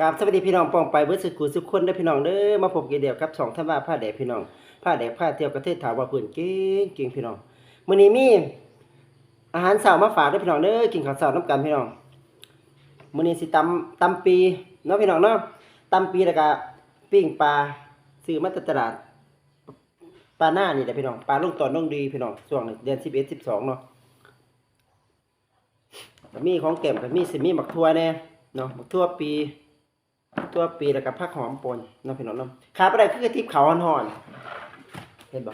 กราบสวัสดีพี่น้องปองไปเบิดสุขุสุขคนเด้อพี่น้องเด้อมาพบกันเดียวกับสองท่านว่าผ้าแดดพี่น้องผ้าแดดผ้าเที่ยวประเทศถาวว่าเพิ่นเก่งเก่งพี่น้องมื้อนี้มีอาหารเช้ามาฝากเด้อพี่น้องเด้อกินข้าวเช้านํกันพี่น้องมื้อนี้สิตำตำปีเนาะพี่น้องเนาะตำปีแล้วก็ปิ้งปลาซื้อมาจากตลาดปลาหน้านี่แหละพี่น้องปลาลูกตอนน้องดีพี่น้องช่วงนี้เอ็ดือน11 12เนาะมีของแก้มก็มีสิมีหมักทั่วแน่เนาะหมักทั่วปี ทั่วปีแล้วก็ผักหอมป่นเนาะพี่น้องเนาะขาดบ่ได้คือกระติบเขาวห่อนๆเห็นบ่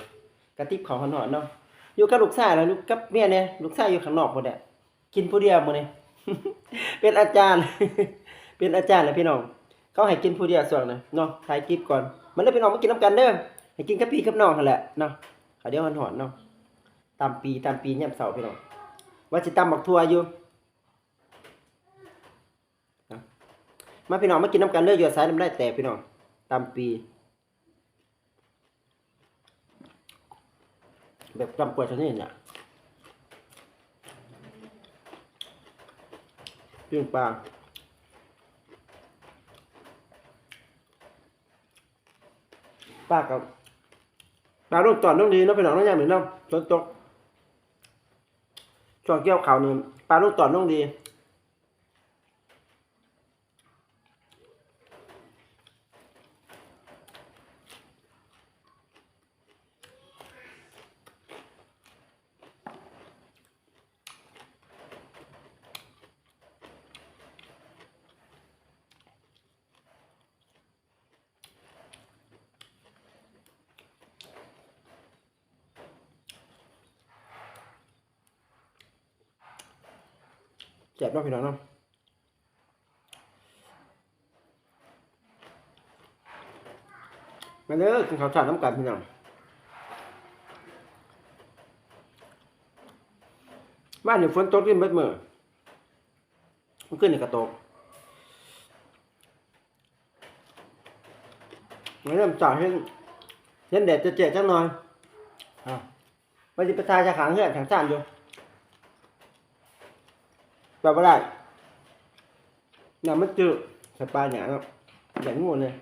กระติบเขาวห่อนๆเนาะอยู่กับลูกชายแล้วลูกกับเมียเนี่ยลูกชายอยู่ข้างนอกพุ่นแหละกินผู้เดียวหมื้อนี้เป็นอาจารย์ เป็นอาจารย์เลยพี่น้องเขาให้กินผู้เดียวส่วนนะเนาะถ่ายคลิปก่อนมันเลยพี่น้องมากินน้ำกันเด้อให้กินกับพี่กับน้องนั่นแหละเนาะขาเดียวห่อนๆเนาะตามปีตามปียามเสาพี่น้องว่าสิตำหมักทัวอยู่ มาพี่น้องมากินน้ำกันเลือดหยดสายน้ำได้แต่พี่น้องตามปีแบบตำปวดชนิดเนี่ยปิ้งปลาปลากับปลาลูกตอนต้องดีเนาะพี่น้องน้องยามหนึ่งเนาะฝนตกช่วงเกี่ยวเขาวนี่ปลาลูกตอนต้องดี เจ็บเนาะพี่น้องเนาะมาเด้อกินข้าวสารน้ำกันพี่น้องบ้านนี่ฝนตกขึ้นเบิดมือมันขึ้นในกระตกมาเริ่มจ่ายให้เห็นแดดจะเจ็บจังหน่อยอะมันจะไปทายจะขังเหือนขังจานอยู่ แบบว่าได้น้ำมันจืดใส่ปลาหย่างนั้นอย่างงูเลย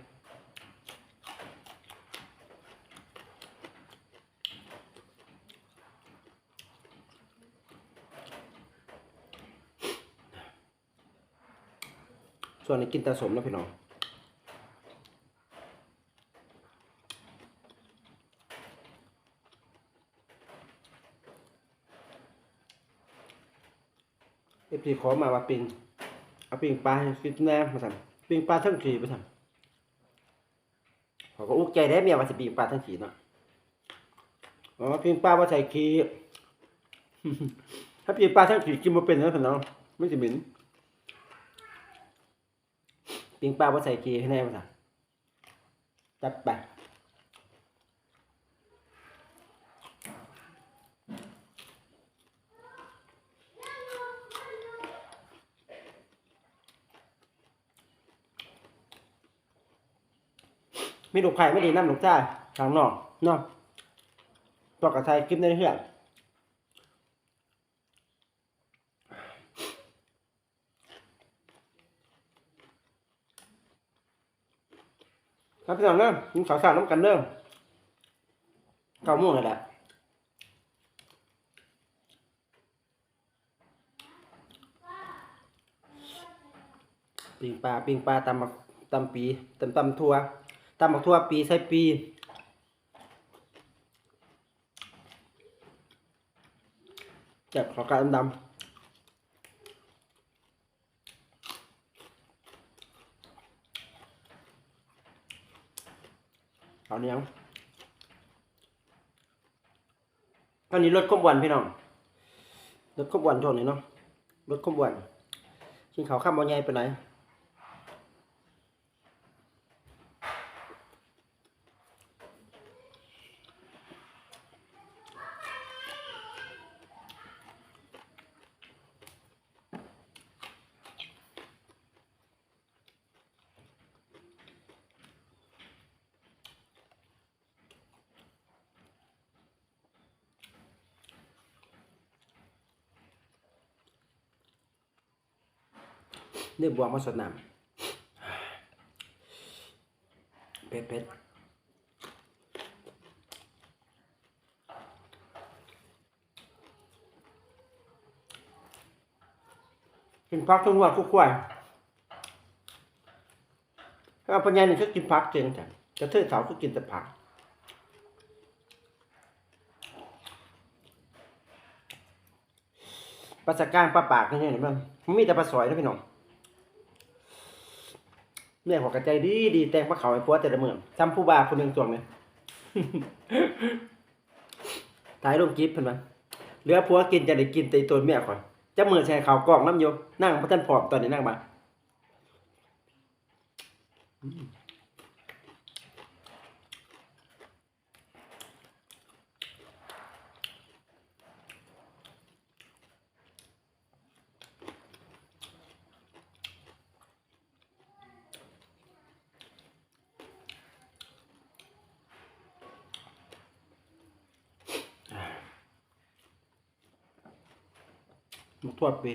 ส่วนนี้กินตาสมแล้วพี่น้อง เอฟซีขอมาว่าปิงเอาปิงปลากินแน่มาสั่งปิงปลาทั้งขีมาสั่งเขาก็อุกใจได้เมียว่าสิปิงปลาทั้งขีเนาะบอกว่าปิงปลาว่าใส่ขีถ้าปิงปลาทั้งขีกินมาเป็นนะพี่น้องไม่สิเหม็นปิงปลาว่าใส่ขีให้แน่มาสั่งจัดไป มีลูกไข่ไม่ดีน้ำลูกจ้าทางนอกเนาะตัวกระไทยคลิปในเฮือนครับพี่น้องเนาะกินข้าวสารน้ำกันเด้อข้าม่วงนั่แหละปิงปลาปิงปลาตำมักตำปีตำตำทัว ตำมักทั่วปีใส่ปีจ็บขอกาดำๆเอาเนี้ยงอันนี้ลดความวนพี่น้องลดความวนช่วงนี้เนาะลดความวนกินข้าวข้ามบ่ใหญ่ไปไหน เนื้อบวงมาสดน้เผ็ดเผ็ดกินพักทุกวันทุกวันถ้าปัญญาหนี่งก็กินพักเก่งจังจะเทื่อสาวก็กินแต่ผักปลาสกการปลาปากนี่เห็นมั้ยมันมีแต่ปลาสอยนะพี่น้อง แม่หัวกระใจดีดีแต่งปลาเขาไอ้พัวแต่ละเมืองจำผู้บาคนหนึ่งจวงเนี่ยถ่ายรูปกิฟเพิ่นมาเหลือพัวกินจะได้กินแต่อีตัวเมียก่อนจะมือใช้เขากล่องน้ำโยนั่งพระท่านผอมตอนนี้นั่งมา มาทั่วปี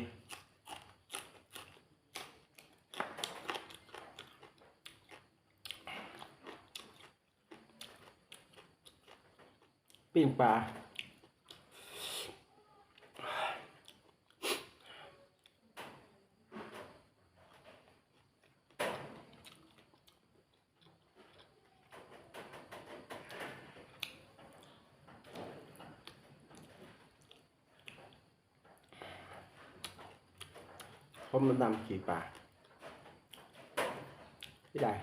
ปิ้งปลา ผมมันดำขี่ป่าไม่ได้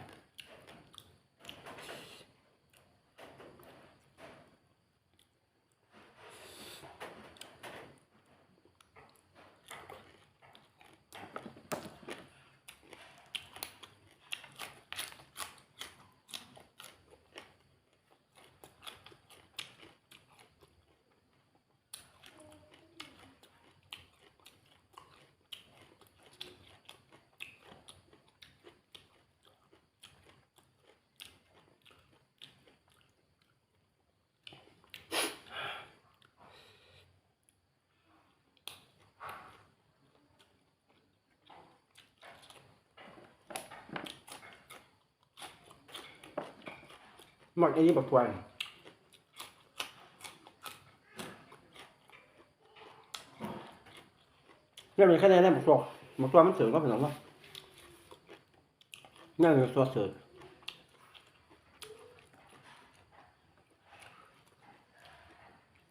หมักอันนี้แบบทวนนี่เป็นแค่ไหนได้หมกตัวหมกตัวมันเสือก็เป็นหรอกเนาะนี่เป็นตัวเสือ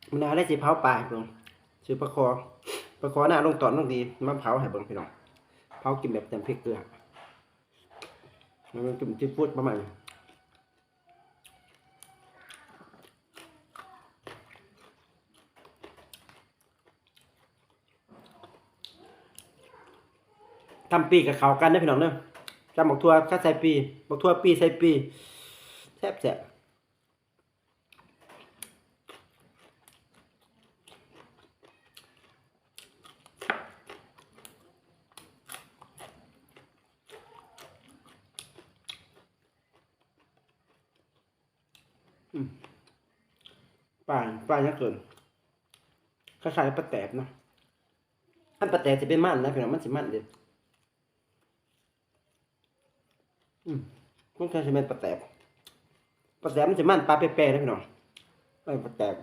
มันนาได้สิเผาปลาเพิ่งซื้อปลาคอปลาคอหน้าลงตอนลงดีมาเผาให้เบิ่งพี่น้องเผากินแบบเต็มพริกเกลือมันเป็นกลิ่นที่พูดประมาณนี้ ทำปีกับเขากันได้พี่น้องเนอะจำบอกทัวข้าใส่ปีบอกทัวปีใส่ปีแซ่บแซ่บป่านป่านยังเกินคล้ายๆปลาแตบเนาะอันปลาแตบจะเป็นมันนะพี่น้องมันสิมันเด็ด อืม มันแค่จะเป็นปลาแตบปลาแตบมันจะมันปลาเปรย์ๆนะพี่น้องเออปลาแตบ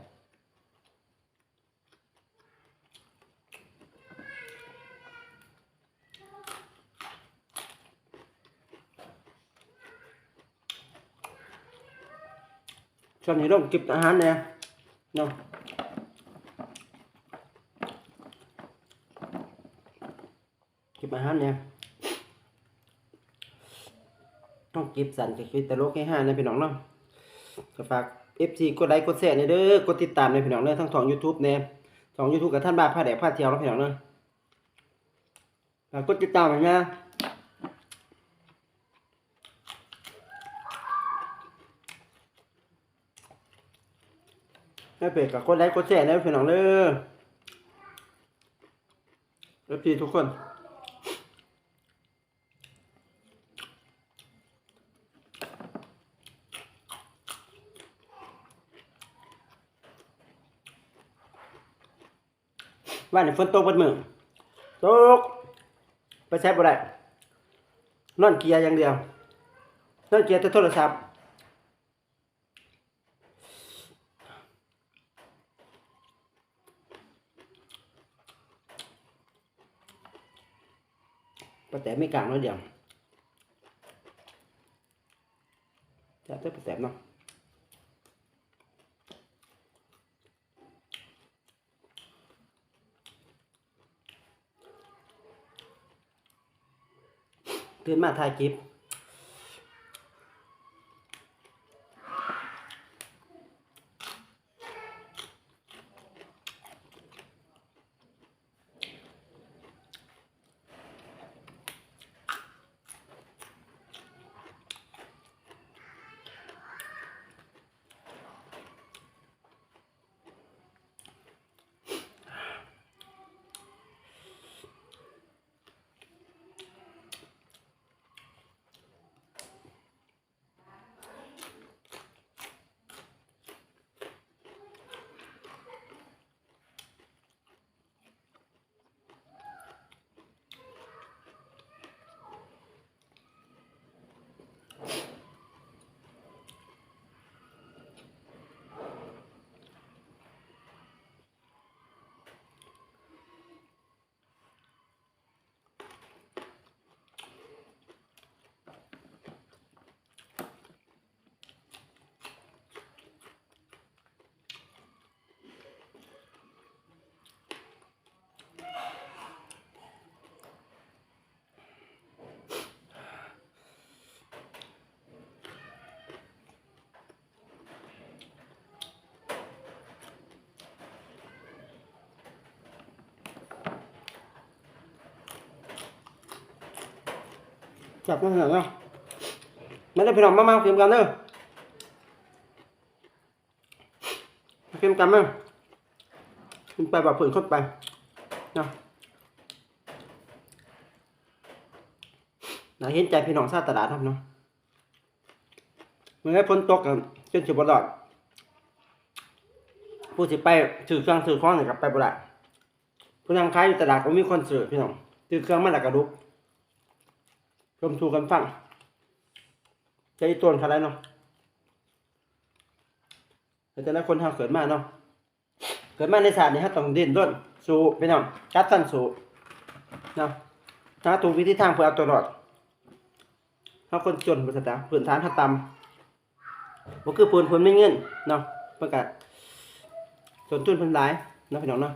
ช่วงนี้ต้องเก็บอาหารเนี่ยเนาะเก็บอาหารเนี่ย ต้องก็บสันกับคิดตลกให้ห้านพี่น้องเนาะก็ฝาก FC กดไลค์กดแชร์ในเด้อกดติดตามในพี่น้องเด้อทั้งสอง YouTube แน่สอง YouTube กับท่านบ้าผ้าแดกผ้าเที่ยวแล้วพี่น้องเนาะฝากกดติดตามให้นะให้เป็ดกับกดไลค์กดแชร์นะพี่น้องเด้อ FC ทุกคน บ้านนี่ฝนตกเป็นมืองตกไปแซ่บ่ได้นอนเกียร์อย่างเดียวนั่นเกียร์จะโทรศัพท์ปแต่ไม่กลางน้อยเดียวจะต้อปแต่เนาะ ตื่นมา จับมาขนาดนั้ไม่ได้พี่น้องมามาเค็มกันเด้อเค็มกันมั้งขึ้นไปแบบผื่นขึ้นไปเนะน่าเห็นใจพี่น้องซาตลาดครับเนาะเมื่อให้ฝนตกกันจนจะบลอดผู้สิไปถือเครื่องถือข้องเนี่ยกับไปบ่ได้ผู้นั่งขายอยู่ตลาดก็มีคนซื้อพี่น้องถือเครื่องมาแล้วก็ลุก ชมทูกันฟังใจตัวขนาดเนาะแต่แต่ละคนทางเกิดมาเนาะเกิดมาในศาสตร์นี่ฮะต้องดิ้นรนสู้ไปเนาะกัดสั้นสู้เนาะหาถูกวิธีทางเพื่อเอาตัวรอดถ้าคนจนบริษัทพื้นฐานถ้าต่ำบ่คือปูนพิ่นไม่เงินเนาะเพิ่นก็จนทุนพิ่นหลายเนาะพี่น้องเนาะ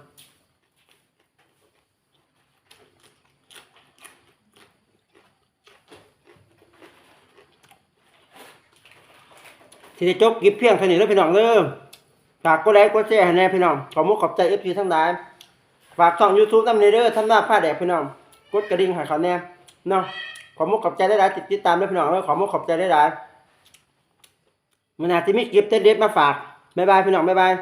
ที่จะจบกิฟเพียงเท่านี้แล้วพี่น้องเด้อฝากกดไลค์กดแชร์ให้แน่พี่น้อง ขอมุกขอบใจเอฟซีทั้งหลาย ฝากช่องยูทูบน้ำเนเดอร์ทำหน้าผ้าแดกพี่น้อง กดกระดิ่งให้เขาแน่เนาะ ขอมุกขอบใจได้หลายๆติดตามด้วยพี่น้องแล้วขอมุกขอบใจได้หลายมันอาจจะมีกิฟต์เด็ดมาฝาก บ๊ายบายพี่น้อง บ๊ายบาย